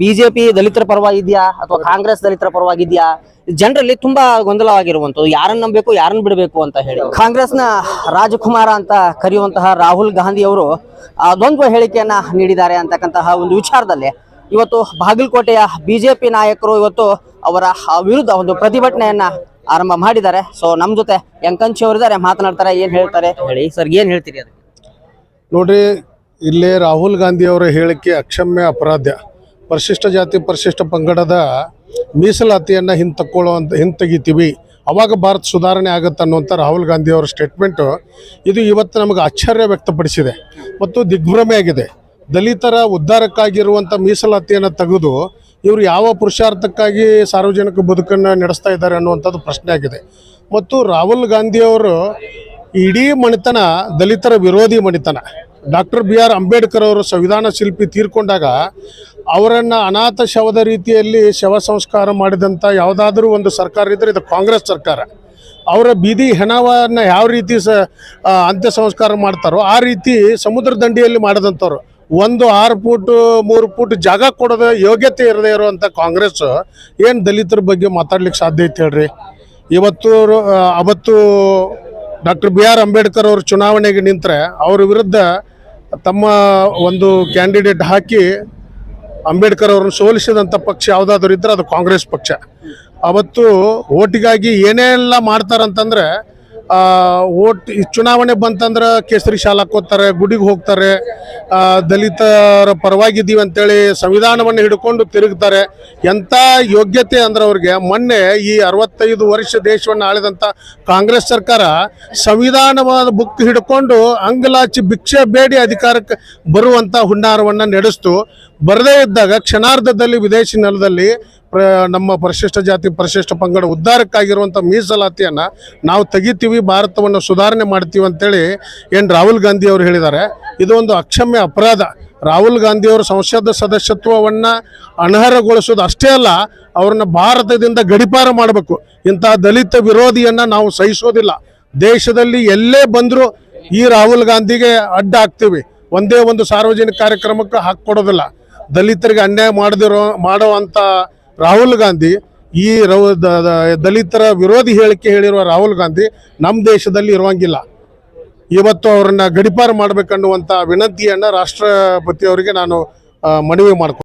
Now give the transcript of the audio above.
BJP ದಲಿತರ ಪರವಾಗಿದ್ಯಾ ಅಥವಾ ಕಾಂಗ್ರೆಸ್ ದಲಿತರ ಪರವಾಗಿದ್ಯಾ? ಜನರಲ್ಲಿ ತುಂಬಾ ಗೊಂದಲವಾಗಿರುವಂತದ್ದು ಯಾರನ್ನ ನಂಬಬೇಕು, ಯಾರನ್ನ ಬಿಡಬೇಕು ಅಂತ ಹೇಳಿ. ಕಾಂಗ್ರೆಸ್ನ ರಾಜಕುಮಾರ ಅಂತ ಕರೆಯುವಂತಹ ರಾಹುಲ್ ಗಾಂಧಿ ಅವರು ದ್ವಂದ್ವ ಹೇಳಿಕೆಯನ್ನ ನೀಡಿದ್ದಾರೆ ಅಂತಕ್ಕಂತಹ ಒಂದು ವಿಚಾರದಲ್ಲಿ ಇವತ್ತು ಬಾಗಲಕೋಟೆಯ ಬಿಜೆಪಿ ನಾಯಕರು ಇವತ್ತು ಅವರ ವಿರುದ್ಧ ಒಂದು ಪ್ರತಿಭಟನೆಯನ್ನ ಆರಂಭ ಮಾಡಿದ್ದಾರೆ. ಸೊ ನಮ್ ಜೊತೆ ಯಂಕಂಚಿ ಅವರಿದ್ದಾರೆ, ಮಾತನಾಡ್ತಾರೆ, ಏನ್ ಹೇಳ್ತಾರೆ ಹೇಳಿ. ಸರ್ ಏನ್ ಹೇಳ್ತೀರಿ ಅದಕ್ಕೆ? ನೋಡ್ರಿ, ಇಲ್ಲಿ ರಾಹುಲ್ ಗಾಂಧಿ ಅವರ ಹೇಳಿಕೆ ಅಕ್ಷಮ್ಯ ಅಪರಾಧ ಪರಿಶಿಷ್ಟ ಜಾತಿ, ಪರಿಶಿಷ್ಟ ಪಂಗಡದ ಮೀಸಲಾತಿಯನ್ನು ಹಿಂತಕ್ಕೊಳ್ಳುವಂತ ಹಿಂತೆಗಿತೀವಿ ಅವಾಗ ಭಾರತ ಸುಧಾರಣೆ ಆಗುತ್ತೆ ಅನ್ನುವಂಥ ರಾಹುಲ್ ಗಾಂಧಿ ಅವರ ಸ್ಟೇಟ್ಮೆಂಟು ಇದು ಇವತ್ತು ನಮಗೆ ಆಶ್ಚರ್ಯ ವ್ಯಕ್ತಪಡಿಸಿದೆ ಮತ್ತು ದಿಗ್ಭ್ರಮೆ ಆಗಿದೆ. ದಲಿತರ ಉದ್ಧಾರಕ್ಕಾಗಿರುವಂಥ ಮೀಸಲಾತಿಯನ್ನು ತೆಗೆದು ಇವರು ಯಾವ ಪುರುಷಾರ್ಥಕ್ಕಾಗಿ ಸಾರ್ವಜನಿಕ ಬದುಕನ್ನು ನಡೆಸ್ತಾ ಇದ್ದಾರೆ ಅನ್ನುವಂಥದ್ದು ಪ್ರಶ್ನೆ ಆಗಿದೆ. ಮತ್ತು ರಾಹುಲ್ ಗಾಂಧಿ ಅವರು ಇಡೀ ಮಣಿತನ ದಲಿತರ ವಿರೋಧಿ ಮಣಿತನ. ಡಾಕ್ಟರ್ ಬಿ ಆರ್ ಅಂಬೇಡ್ಕರ್ ಅವರು ಸಂವಿಧಾನ ಶಿಲ್ಪಿ ತೀರ್ಕೊಂಡಾಗ ಅವರನ್ನು ಅನಾಥ ಶವದ ರೀತಿಯಲ್ಲಿ ಶವ ಸಂಸ್ಕಾರ ಮಾಡಿದಂಥ ಯಾವುದಾದ್ರೂ ಒಂದು ಸರ್ಕಾರ ಇದ್ದರೆ ಇದು ಕಾಂಗ್ರೆಸ್ ಸರ್ಕಾರ. ಅವರ ಬೀದಿ ಹೆಣವನ್ನು ಯಾವ ರೀತಿ ಸ ಅಂತ್ಯ ಸಂಸ್ಕಾರ ಮಾಡ್ತಾರೋ ಆ ರೀತಿ ಸಮುದ್ರ ದಂಡಿಯಲ್ಲಿ ಮಾಡಿದಂಥವ್ರು. ಒಂದು ಆರು ಫೂಟ್ ಮೂರು ಫೂಟ್ ಜಾಗ ಕೊಡೋದು ಯೋಗ್ಯತೆ ಇರದೇ ಇರುವಂಥ ಕಾಂಗ್ರೆಸ್ ಏನು ದಲಿತರ ಬಗ್ಗೆ ಮಾತಾಡ್ಲಿಕ್ಕೆ ಸಾಧ್ಯ ಐತೆ ಹೇಳ್ರಿ? ಇವತ್ತು ಅವತ್ತು ಡಾಕ್ಟರ್ ಬಿ ಆರ್ ಅಂಬೇಡ್ಕರ್ ಅವರು ಚುನಾವಣೆಗೆ ನಿಂತರೆ ಅವ್ರ ವಿರುದ್ಧ ತಮ್ಮ ಒಂದು ಕ್ಯಾಂಡಿಡೇಟ್ ಹಾಕಿ ಅಂಬೇಡ್ಕರ್ ಅವ್ರನ್ನ ಸೋಲಿಸಿದಂಥ ಪಕ್ಷ ಯಾವುದಾದ್ರೂ ಇದ್ದರೆ ಅದು ಕಾಂಗ್ರೆಸ್ ಪಕ್ಷ. ಅವತ್ತು ಓಟಿಗಾಗಿ ಏನೇ ಎಲ್ಲ ಆ, ಓಟ್ ಚುನಾವಣೆ ಬಂತಂದ್ರೆ ಕೇಸರಿ ಶಾಲೆ ಹಾಕೋತಾರೆ ಗುಡಿಗೆ ಹೋಗ್ತಾರೆ ದಲಿತರ ಪರವಾಗಿದ್ದೀವಿ ಅಂತೇಳಿ ಸಂವಿಧಾನವನ್ನು ಹಿಡ್ಕೊಂಡು ತಿರುಗ್ತಾರೆ. ಎಂಥ ಯೋಗ್ಯತೆ ಅಂದ್ರೆ ಅವ್ರಿಗೆ ಮೊನ್ನೆ ಈ ಅರವತ್ತೈದು ವರ್ಷ ದೇಶವನ್ನು ಆಳಿದಂಥ ಕಾಂಗ್ರೆಸ್ ಸರ್ಕಾರ ಸಂವಿಧಾನವಾದ ಬುಕ್ ಹಿಡ್ಕೊಂಡು ಅಂಗಲಾಚಿ ಭಿಕ್ಷೆ ಬೇಡಿ ಅಧಿಕಾರಕ್ಕೆ ಬರುವಂಥ ಹುನ್ನಾರವನ್ನು ನಡೆಸ್ತು. ಬರದೇ ಇದ್ದಾಗ ಕ್ಷಣಾರ್ಧದಲ್ಲಿ ವಿದೇಶಿ ನೆಲದಲ್ಲಿ ನಮ್ಮ ಪರಿಶಿಷ್ಟ ಜಾತಿ ಪರಿಶಿಷ್ಟ ಪಂಗಡ ಉದ್ಧಾರಕ್ಕಾಗಿರುವಂಥ ಮೀಸಲಾತಿಯನ್ನು ನಾವು ತೆಗಿತೀವಿ, ಭಾರತವನ್ನು ಸುಧಾರಣೆ ಮಾಡ್ತೀವಿ ಅಂತೇಳಿ ಏನು ರಾಹುಲ್ ಗಾಂಧಿ ಅವರು ಹೇಳಿದ್ದಾರೆ. ಇದು ಒಂದು ಅಕ್ಷಮ್ಯ ಅಪರಾಧ. ರಾಹುಲ್ ಗಾಂಧಿ ಅವರು ಸಂಸದ ಸದಸ್ಯತ್ವವನ್ನು ಅನರ್ಹಗೊಳಿಸೋದು ಅಷ್ಟೇ ಅಲ್ಲ, ಅವ್ರನ್ನ ಭಾರತದಿಂದ ಗಡಿಪಾರ ಮಾಡಬೇಕು. ಇಂಥ ದಲಿತ ವಿರೋಧಿಯನ್ನು ನಾವು ಸಹಿಸೋದಿಲ್ಲ. ದೇಶದಲ್ಲಿ ಎಲ್ಲೇ ಬಂದರೂ ಈ ರಾಹುಲ್ ಗಾಂಧಿಗೆ ಅಡ್ಡ ಹಾಕ್ತೀವಿ. ಒಂದೇ ಒಂದು ಸಾರ್ವಜನಿಕ ಕಾರ್ಯಕ್ರಮಕ್ಕೆ ಹಾಕ್ಕೊಡೋದಿಲ್ಲ. ದಲಿತರಿಗೆ ಅನ್ಯಾಯ ಮಾಡದಿರೋ ಮಾಡುವಂಥ ರಾಹುಲ್ ಗಾಂಧಿ, ಈ ದ- ದಲಿತರ ವಿರೋಧಿ ಹೇಳಿಕೆ ಹೇಳಿರುವ ರಾಹುಲ್ ಗಾಂಧಿ ನಮ್ಮ ದೇಶದಲ್ಲಿ ಇರುವಂಗಿಲ್ಲ. ಇವತ್ತು ಅವರನ್ನ ಗಡಿಪಾರು ಮಾಡಬೇಕನ್ನುವಂಥ ವಿನಂತಿಯನ್ನು ರಾಷ್ಟ್ರಪತಿ ಅವರಿಗೆ ನಾನು ಮನವಿ ಮಾಡ್ಕೊ